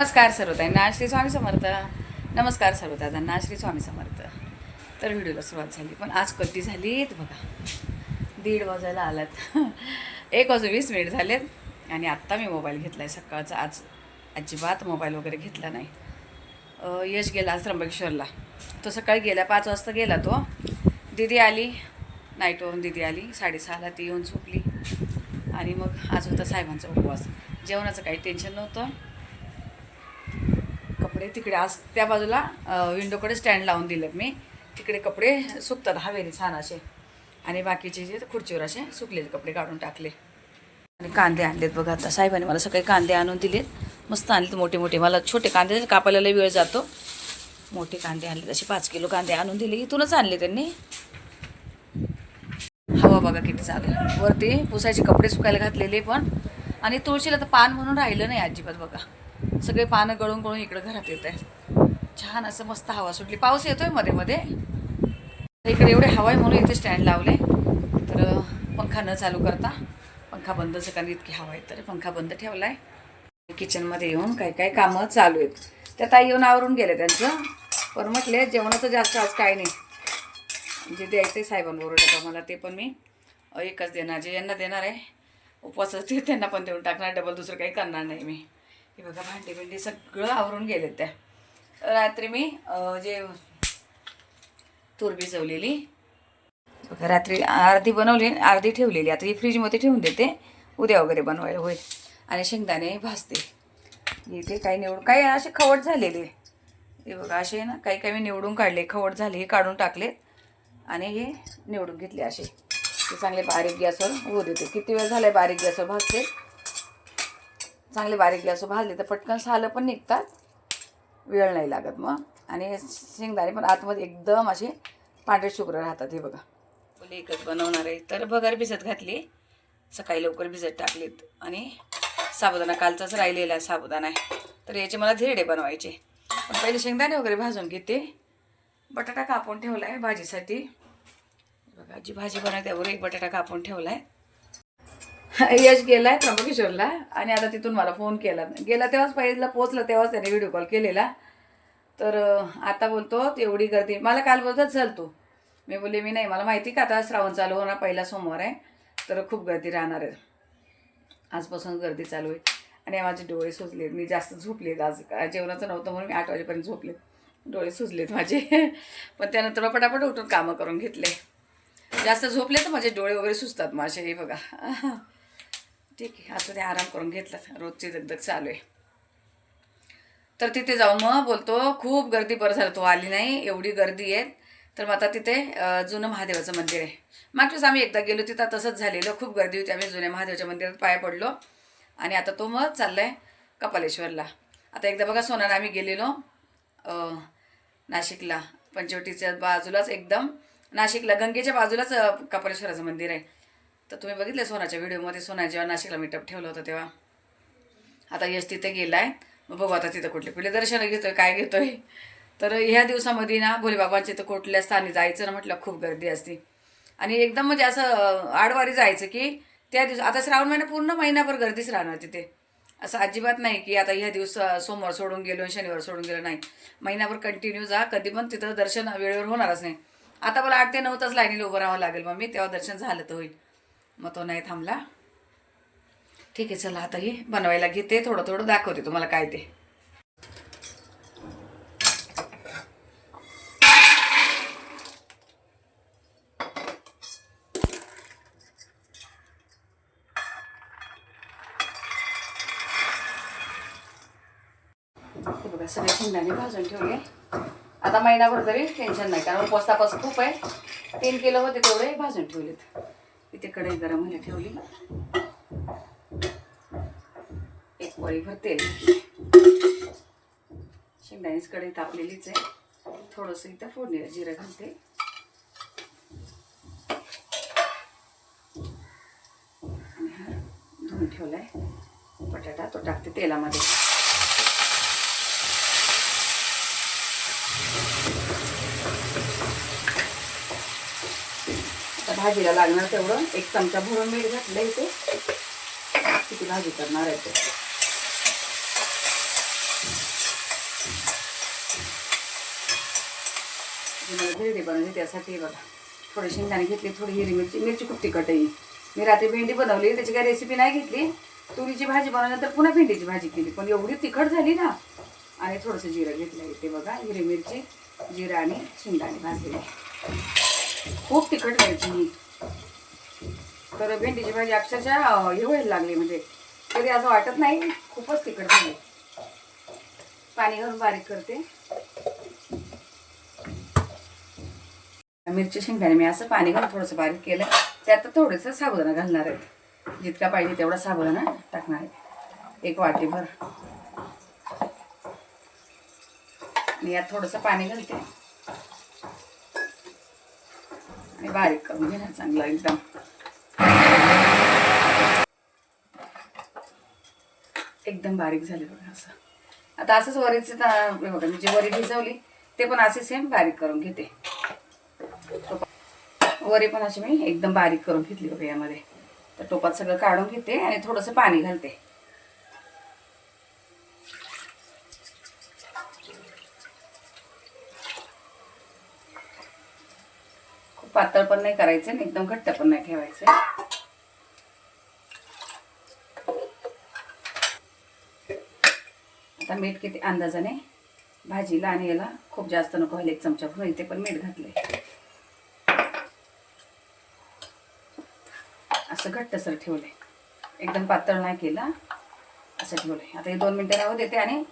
नमस्कार सर्वताईंना श्री स्वामी समर्थ. नमस्कार सर्वदादांना श्री स्वामी समर्थ. तर व्हिडिओला सुरुवात झाली पण आज कधी झालीत बघा. दीड वाजायला आलात. एक वाजून वीस मिनिट झालेत आणि आत्ता मी मोबाईल घेतला आहे सकाळचा. आज अजिबात मोबाईल वगैरे घेतला नाही. यश गेला आज त्र्यंबकेश्वरला. तो सकाळी गेला पाच वाजता गेला तो. दिदी आली. नाईटवरून दिदी आली. साडेसहाला ती येऊन झोपली. आणि मग आज होता साहेबांचा उपवास. जेवणाचं काही टेन्शन नव्हतं. कपडे तिकडे आज त्या बाजूला विंडोकडे स्टँड लावून दिलेत मी. तिकडे कपडे सुकतात हवेने छान असे. आणि बाकीचे जे खुर्चीवर असे सुकलेले कपडे काढून टाकले. आणि कांदे आणलेत बघा आता. साहेबांनी मला सकाळी कांदे आणून दिलेत. मस्त आणलेत मोठे मोठे. मला छोटे कांदे कापायला वेळ जातो. मोठे कांदे आणलेत. असे पाच किलो कांदे आणून दिले. इथूनच आणले त्यांनी. हवा बघा किती चालू वरती पुसायचे कपडे सुकायला घातलेले पण. आणि तुळशीला तर पान म्हणून राहिलं नाही अजिबात बघा. सगळे पानं गळून गळून इकडं घरात येत आहे छान असं मस्त हवा सुटली. पाऊस येतोयमध्ये मध्ये. इकडे एवढे हवा आहे म्हणून इथे स्टँड लावले. तर पंखा न चालू करता पंखा बंदच कारण इतकी हवा आहे. तर पंखा बंद ठेवला आहे किचनमध्ये येऊन काही काही कामं चालू आहेत. त्या ताई येऊन आवरून गेले त्यांचं. पण म्हटले जेवणाचं जास्त आज काय नाही. जे द्यायचं आहे साहेबांबरोबर डबा मला ते पण मी एकच देणार. जे यांना देणार आहे उपवासाचं त्यांना पण देऊन टाकणार. डबल दुसरं काही करणार नाही मी. हे बघा भांडी बिंडी सगळं आवरून गेले त्या. रात्री मी जे तूर भिजवलेली बघा रात्री अर्धी बनवली अर्धी ठेवलेली. आता ही फ्रीजमध्ये ठेवून देते. उद्या वगैरे बनवायला होईल. आणि शेंगदाणे भाजते. इथे काही निवडून काही असे खवट झालेले. हे बघा असे ना काही काही मी निवडून काढले. खवट झाले हे काढून टाकलेत. आणि हे निवडून घेतले असे. ते चांगले बारीक गॅसवर होऊ देते. किती वेळ झालाय बारीक गॅसवर भाजते? चांगले बारीक गॅसवर भाजले तर पटकन सालं पण निघतात. वेळ नाही लागत मग. आणि शेंगदाणे पण आतमध्ये एकदम असे पांढरे शुभ्र राहतात हे बघा. बोले एकच बनवणार आहे तर भगर भिजत घातली. सकाळी लवकर भिजत टाकलीत. आणि साबुदाणा कालचाच राहिलेला आहे साबुदाणा आहे. तर याचे मला धिरडे बनवायचे. पण पहिले शेंगदाणे वगैरे भाजून घेते. बटाटा कापून ठेवला आहे भाजीसाठी. बघा जी भाजी बनवते त्यावर एक बटाटा कापून ठेवला आहे यश गेलाय त्र्यंबकेश्वरला आणि आता तिथून मला फोन केला. गेला तेव्हाच पहिला पोचला तेव्हाच त्याने व्हिडिओ कॉल केलेला. तर आता बोलतो एवढी गर्दी. मला काल बोलतात चल तू. मी बोलले मी नाही. मला माहिती का आता श्रावण चालू होणार पहिला सोमवार आहे. तर खूप गर्दी राहणार आहे. आजपासून गर्दी चालू आहे. आणि माझे डोळे सुजलेत. मी जास्त झोपलेत आज. जेवणाचं नव्हतं म्हणून मी आठ वाजेपर्यंत झोपले डोळे सुजलेत माझे. पण त्यानंतर मग पटापट उठून कामं करून घेतले. जास्त झोपले तर माझे डोळे वगैरे सुचतात माझे हे बघा. ठीक आहे असं ते आराम करून घेतला. रोजची दगदग चालू आहे. तर तिथे जाऊन मग बोलतो खूप गर्दी बरं झालं तो आली नाही एवढी गर्दी आहे. तर मग आता तिथे जुनं महादेवाचं मंदिर आहे. मागच्याच आम्ही एकदा गेलो तिथं तसंच झालेलं खूप गर्दी होती आम्ही जुन्या महादेवाच्या मंदिरात पाया पडलो. आणि आता तो मग चाललाय कपालेश्वरला. आता एकदा बघा सोनार आम्ही गेलेलो नाशिकला. पंचवटीच्या बाजूलाच एकदम नाशिकला गंगेच्या बाजूलाच कपालेश्वराचं मंदिर आहे. तर तुम्ही बघितलं सोनाच्या व्हिडिओमध्ये सोना जेव्हा नाशिकला मीटअप ठेवलं होतं तेव्हा. आता यश तिथे गेलाय. मग बघू आता तिथं कुठले कुठले दर्शन घेतोय काय घेतोय. तर ह्या दिवसामध्ये ना भोलेबाबांचे तर कुठल्या स्थानी जायचं ना म्हटलं खूप गर्दी असते. आणि एकदम म्हणजे असं आडवारी जायचं की त्या दिवस आता श्रावण महिना पूर्ण महिनाभर गर्दीच राहणार तिथे. असं अजिबात नाही की आता ह्या दिवस सोमवार सोडून गेलो आणि शनिवार सोडून गेलो नाही. महिनाभर कंटिन्यू जा कधी पण तिथं दर्शन वेळेवर होणारच नाही. आता मला आठ ते नऊ तास लाईनीला उभं राहावं लागेल मग मी तेव्हा दर्शन झालं तर होईल. मग तो नाही थांबला. ठीक आहे चला आता हे बनवायला घेते. थोडं थोडं दाखवते तुम्हाला काय ते. बघा सगळे शेंगदाणे भाजून ठेवले. आता महिनाभर तरी टेन्शन नाही कारण उपवास तापास खूप आहे. तीन किलो होते तेवढे भाजून ठेवलेत. इथे कढई गरम व्हायला ठेवली. एक वळीभर तेल शेंगदाणीच कढई तापलेलीच आहे. थोडंसं इथं फोडणीला जिरं घालते. आणि धुवून ठेवलाय. बटाटा तो टाकते तेलामध्ये. भाजीला लागणार तेवढं. एक चमचा भरून मीठ घातलं इथे. किती भाजी करणार आहे ते. बनवली त्यासाठी बघा. थोडी शेंगदाणे घेतली थोडी हिरी मिरची. मिरची खूप तिखट आहे. मी रात्री भेंडी बनवली त्याची काही रेसिपी नाही घेतली. तुरीची भाजी बनवल्यानंतर पुन्हा भेंडीची भाजी केली. पण एवढी तिखट झाली ना. आणि थोडंसं जिरं घेतलं इथे बघा. हिरी मिरची जिरं आणि शेंगदाणे भाजलेली. खूप तिखट व्हायची ही तर भेंडीची भाजी अक्षरशः हे व्हायला लागली म्हणजे. कधी असं वाटत नाही खूपच तिखट झाली. पाणी घालून बारीक करते. मिरची शेंगदाणे मी असं पाणी घालून थोडंसं बारीक केलं. त्यात थोडंसं साबुदाणा घालणार आहे जितका पाहिजे तेवढा साबुदाणा टाकणार आहे. एक वाटीभर. आणि यात थोडंसं पाणी घालते. आणि बारीक करून घेणार चांगलं एकदम. एकदम बारीक झाले बघा असं. आता असंच वरीचे बघा मी जे वरी भिजवली ते पण असे सेम बारीक करून घेते. वरी पण अशी मी एकदम बारीक करून घेतली बघा यामध्ये. तर टोपात सगळं काढून घेते आणि थोडंसं पाणी घालते. पातळ पण नाही करायचं आणि एकदम घट्ट पण नाही ठेवायचं. आता मीठ किती अंदाजाने भाजीला आणि याला खूप जास्त नको व्हायला एक चमचा भरून इथे पण मीठ घातले असं घट्टसर ठेवले एकदम पातळ नाही केला असं ठेवले आता हे दोन मिनटं राहू देते आणि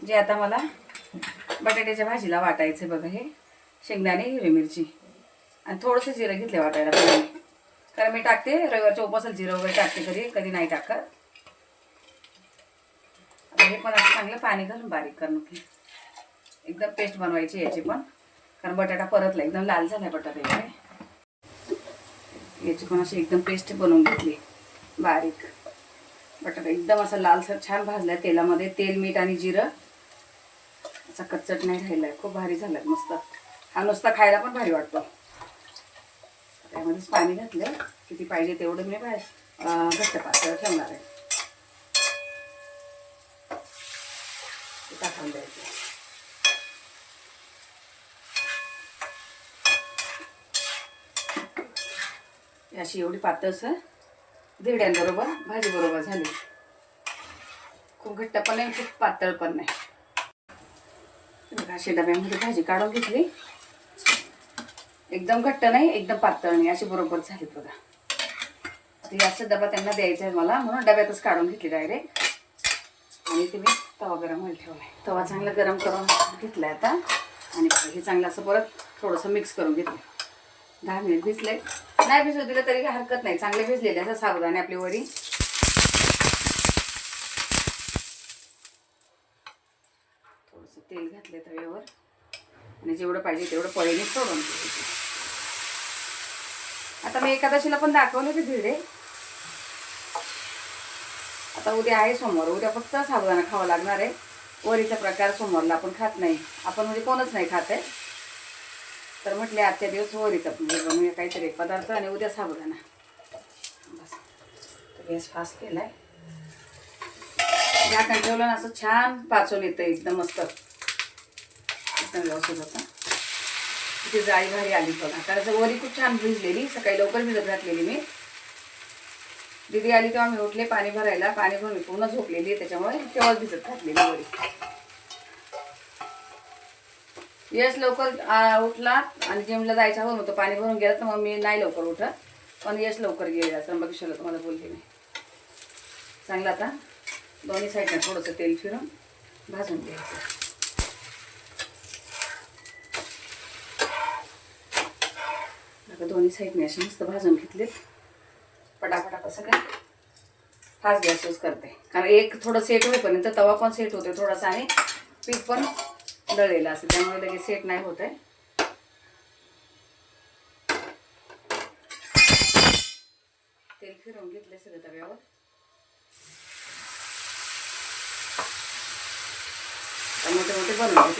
जे आता मला बटाट्याच्या भाजीला वाटायचं बघा हे शेंगदाणे हिरवी मिरची. आणि थोडंसं जिरं घेतले वाटायला कारण मी टाकते रविवारच्या उपवासाला जिरं वगैरे टाकते कधी कधी नाही टाकत. हे पण असं चांगलं पाणी घालून बारीक करून की एकदम पेस्ट बनवायची याची पण. कारण बटाटा परतला एकदम लाल झाला बटाटा इकडे याची पण अशी एकदम पेस्ट बनवून घेतली. बारीक. बटाटा एकदम असा लालसर छान भाजला तेलामध्ये. तेल मीठ आणि जिरं. असा कच्चट नाही राहिला खूप भारी झाला मस्त. हा नुसता खायला पण भारी वाटतो. त्यामध्येच पाणी घातलं. किती पाहिजे तेवढं मी बाहेर घट्ट पातळ ठेवणार आहे. टाकून द्यायचं. अशी एवढी पातळसर धिरड्यांबरोबर भाजी बरोबर झाली. खूप घट्ट पण नाही खूप पातळ पण नाही. बघा, अशी डब्यामध्ये भाजी काढून घेतली? एकदम घट्ट नाही एकदम पातळ नाही अशी बरोबर झाली बघा. आता डबा त्यांना द्यायचा आहे मला म्हणून डब्यातच काढून घेतली डायरेक्ट आणि ते मी तवा गरम व्हायला आहे तवा चांगला गरम करून घेतला आता. आणि हे चांगलं असं परत थोडंसं मिक्स करून घेतलं दहा मिनिट भिजले नाही भिजू दिलं तरी काही हरकत नाही. चांगले भिजलेले असं साबुदाणे आपली वरी थोडंसं तेल घातले तव्यावर. आणि जेवढं पाहिजे तेवढं पळीने सोडून आता मी एकादशीला पण दाखवले ते धिरडे. आता उद्या आहे सोमवार उद्या फक्त साबुदाणा खावा लागणार आहे. वरीचा प्रकार सोमवारला आपण खात नाही. आपण म्हणजे कोणच नाही खात आहे. तर म्हटले आजच्या दिवस वरीचा म्हणजे बनवूया काहीतरी पदार्थ आणि उद्या साबुदाणा. बस. गॅस फास्ट केला झाकण ठेवलं ना असं छान पाचून येतं एकदम मस्त. चिकन व्यवस्थित होतं. तिथे जाळी भारी आली बघा. कारण वरी खूप छान भिजलेली सकाळी लवकर भिजत घातलेली मी. दीदी आली तेव्हा मी उठले पाणी भरायला पाणी भरून पूर्ण झोपलेली आहे त्याच्यामुळे तेव्हाच भिजत घातलेली वरी. यश लवकर उठला आणि जिमला जायचं हवं होतं पाणी भरून गेला तर मग मी नाही लवकर उठत. पण यश लवकर गेलेला त्र्यंबकेश्वरला तुम्हाला बोलले मी. चांगला आता. दोन्ही साईडनं थोडंसं तेल फिरून भाजून घ्यायचं. आता दोन्ही साईडने असे मस्त भाजून घेतलेत. पटापटा काय? फास्ट गॅस यूज करते. कारण एक थोडं सेट होईपर्यंत तवा पण सेट होते थोडासा आणि पीठ पण दळलेलं असेल त्यामुळे लगेच सेट नाही होत आहे तेल फिरवून घेतले सगळं तव्यावर. आता मोठे मोठे बनवून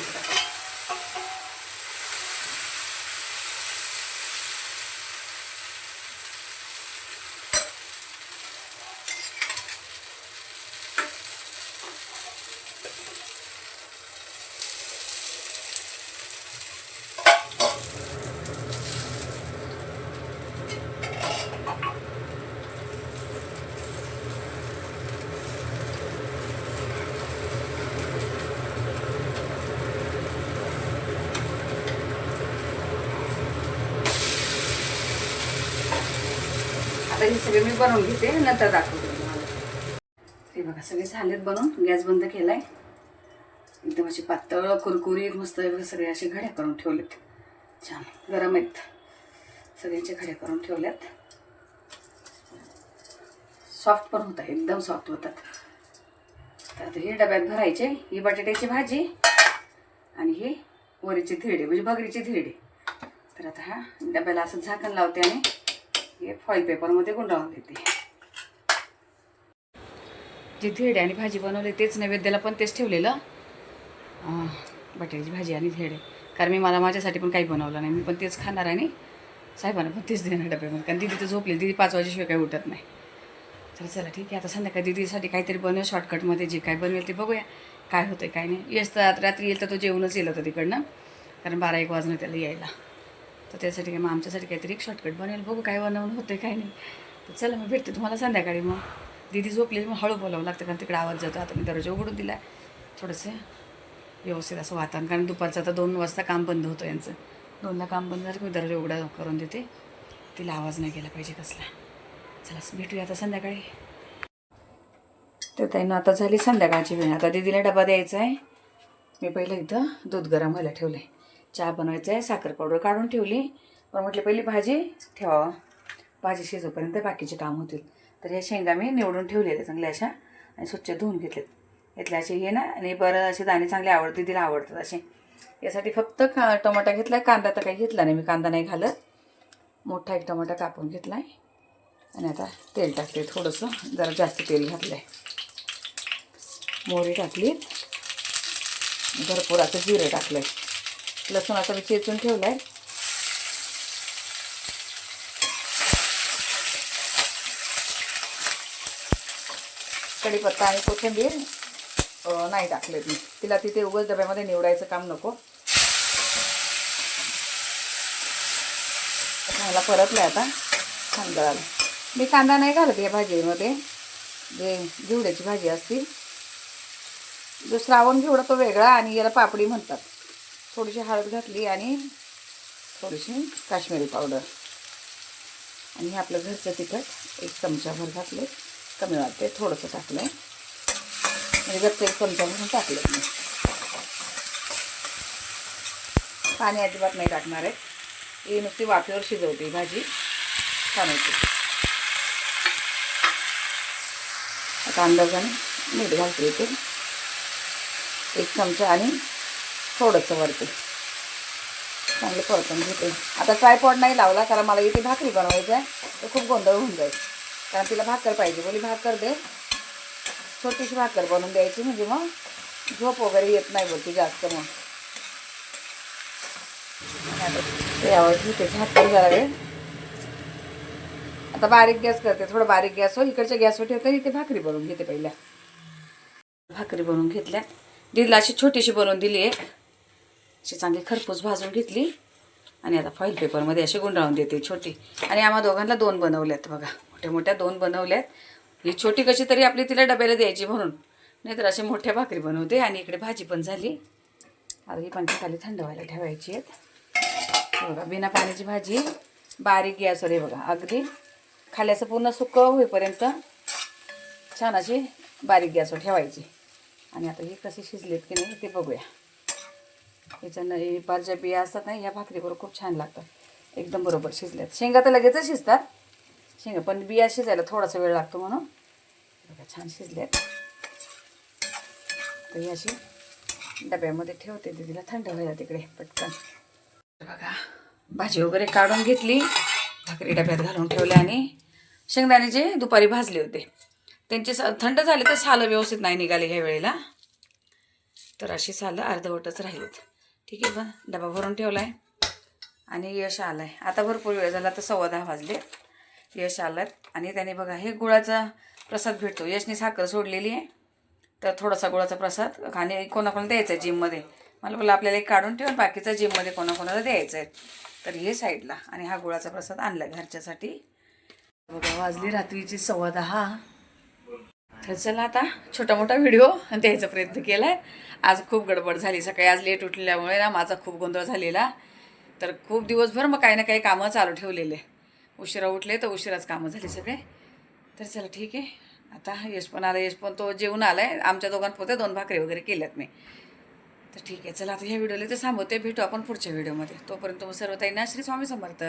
हे सगळे मी बनवून घेते नंतर दाखवते तुम्हाला. हे बघा सगळे झालेत बनवून गॅस बंद केलाय. एकदम अशी पातळ कुरकुरीत मस्त सगळे असे घड्या करून ठेवलेत. छान गरम आहेत. सगळ्यांचे घड्या करून ठेवल्यात. सॉफ्ट पण होतात एकदम सॉफ्ट होतात. तर आता हे डब्यात भरायचे ही बटाट्याची भाजी आणि हे वरीचे धिरडे म्हणजे भगरीचे धिरडे. तर आता हा डब्याला असं झाकण लावते आणि हे फॉईल पेपरमध्ये गुंडाळून देते जे धिरडे आणि भाजी बनवले तेच नैवेद्याला पण तेच ठेवलेलं. बटाट्याची भाजी आणि धिरडे कारण मी मला माझ्यासाठी पण काही बनवलं नाही. मी पण तेच खाणार आणि साहेबांना पण तेच देणार डब्यामध्ये कारण दिदी तर झोपली. दिदी पाच वाजेशिवाय काही उठत नाही. तर चला ठीक आहे. आता संध्याकाळी दिदीसाठी काहीतरी बनव. शॉर्टकटमध्ये जे काय बनवेल ते बघूया. काय होतं काय नाही. येस तर रात्री येईल तर तो जेवणच येईल होता तिकडनं. कारण बारा एक वाजणं त्याला यायला. तर त्यासाठी काय मग आमच्यासाठी काहीतरी एक शॉर्टकट बनेल बघू काय बनवून होतं काय नाही. तर चला मग भेटते तुम्हाला संध्याकाळी मग. दिदी झोपली मग हळू बोलावं लागतं कारण तिकडे आवाज जातो. आता मी दरवाजा उघडून दिला आहे थोडंसं व्यवस्थित असं वातावरण. कारण दुपारचं आता दोन वाजता काम बंद होतं यांचं. दोनला काम बंद झालं की मी दरवाजा उघडा करून देते. तिला आवाज नाही गेला पाहिजे कसला. चला भेटूया आता संध्याकाळी. तर ताईनं आता झाली संध्याकाळची वेळ. आता दीदीला डबा द्यायचा आहे मी पहिलं इथं दूध गरम व्हायला ठेवलं आहे चहा बनवायचा आहे साखर पावडर काढून ठेवली. पण म्हटलं पहिली भाजी ठेवावा. भाजी शिजोपर्यंत बाकीचे काम होतील. तर ह्या शेंगा मी निवडून ठेवलेल्या चांगल्या अशा आणि स्वच्छ धुवून घेतलेत. घेतल्या असे हे ना आणि बरं असे दाणे चांगले आवडते तिला आवडतात असे. यासाठी फक्त का टमाटा घेतला आहे कांदा तर काही घेतला नाही. मी कांदा नाही घालत. मोठा एक टमाटा कापून घेतला आहे आणि आता तेल टाकते थोडंसं. जरा जास्त तेल घातलं आहे मोहरी टाकलीत. भरपूर असं जिरं टाकलं आहे लसूण आता मी चेचून ठेवलं आहे कढीपत्ता आणि कोथिंबीर नाही टाकले मी. तिला तिथे उगाच डब्यामध्ये निवडायचं काम नको. चांगला परतलं आता कांदा. मी कांदा नाही घालत या भाजीमध्ये. जे घेवड्याची भाजी असती जो श्रावण घेवडा तो वेगळा आणि याला पापडी म्हणतात. थोडीशी हळद घातली आणि थोडीशी काश्मीरी पावडर. आणि हे आपलं घरचं तिखट एक चमचाभर घातले कमी वाटते थोडंसं टाकलं आहे म्हणजे घरचं एक चमचाभर टाकलं मी. पाणी अजिबात नाही टाकणार आहे. ही नुसती वाफेवर शिजवते भाजी. छान होते आता अंदाजाने मीठ घालते इथे. एक चमचा आणि थोडंसं वरते. चांगलं परतून घेते. आता ट्रायपॉड नाही लावला कारण मला इथे भाकरी बनवायची आहे. तर खूप गोंधळ होऊन जाईल. कारण तिला भाकर पाहिजे बोली भाकर दे. छोटीशी भाकर बनवून द्यायची म्हणजे मग झोप वगैरे येत नाही बोलती जास्त मग. यावर घेते झाकण जरा वेळ आता बारीक गॅस करते थोडं बारीक गॅस हो इकडच्या गॅसवर ठेवते इथे भाकरी बनवून घेते पहिल्या. भाकरी बनवून घेतल्या. दिदीला अशी छोटीशी बनवून दिली आहे अशी चांगली खरपूस भाजून घेतली. आणि आता फॉईल पेपरमध्ये अशी गुंडाळून देते छोटी. आणि आम्हा दोघांना दोन बनवल्यात बघा. मोठ्या मोठ्या दोन बनवल्यात ही छोटी कशी तरी आपली तिला डब्याला द्यायची म्हणून. नाहीतर अशी मोठ्या भाकरी बनवते. आणि इकडे भाजी पण झाली. आता ही पंखी खाली थंड व्हायला ठेवायची आहेत. बघा बिना पाण्याची भाजी. बारीक गॅसवर आहे बघा अगदी. खाल्याचं पूर्ण सुकं होईपर्यंत छान अशी बारीक गॅसवर ठेवायची. आणि आता ही कशी शिजलेत की नाही ते बघूया. याच्यानं हे बिया असतात ना या भाकरीबरोबर खूप छान लागतात. एकदम बरोबर शिजल्यात. शेंगा तर लगेचच शिजतात. शेंगा पण बिया शिजायला थोडासा वेळ लागतो म्हणून. बघा छान शिजल्यात. तर ही अशी डब्यामध्ये ठेवते तिला थंड व्हायला तिकडे पटकन. बघा भाजी वगैरे काढून घेतली. भाकरी डब्यात घालून ठेवल्या आणि शेंगदाणे जे दुपारी भाजले होते. त्यांचे स थंड झाले तर सालं व्यवस्थित नाही निघाले ह्या वेळेला. तर अशी सालं अर्धवटच राहिलीत. ठीक आहे बा डबा भरून ठेवला आहे आणि यश आलं आहे आता भरपूर वेळ झाला तर सव्वा दहा वाजले. यश आलं आणि त्याने बघा हे गुळाचा प्रसाद भेटतो. यशने साखर सोडलेली आहे. तर थोडासा गुळाचा प्रसाद. आणि कोणाकोणाला द्यायचा आहे जिममध्ये? मला बोला आपल्याला एक काढून ठेवून बाकीचा जिममध्ये कोणाकोणाला द्यायचं आहे. तर हे साईडला. आणि हा गुळाचा प्रसाद आणला घरच्यासाठी. बघा वाजली रात्रीची सव्वा दहा. तर चला आता छोटा मोठा व्हिडिओ द्यायचा प्रयत्न केला आहे आज खूप गडबड झाली. सकाळी आज लेट उठल्यामुळे ना माझा खूप गोंधळ झालेला. तर खूप दिवसभर मग काही ना काही कामं चालू ठेवलेले. उशिरा उठले तर उशिराच कामं झाली सगळे. तर चला ठीक आहे. आता यश पण आला यश पण तो जेवून आला आहे आमच्या दोघांपुरते दोन भाकरी वगैरे केल्यात मी. तर ठीक आहे चला आता ह्या व्हिडिओला ते थांबवते. भेटू आपण पुढच्या व्हिडिओमध्ये. तोपर्यंत मग सर्व ताईंना श्री स्वामी समर्थ.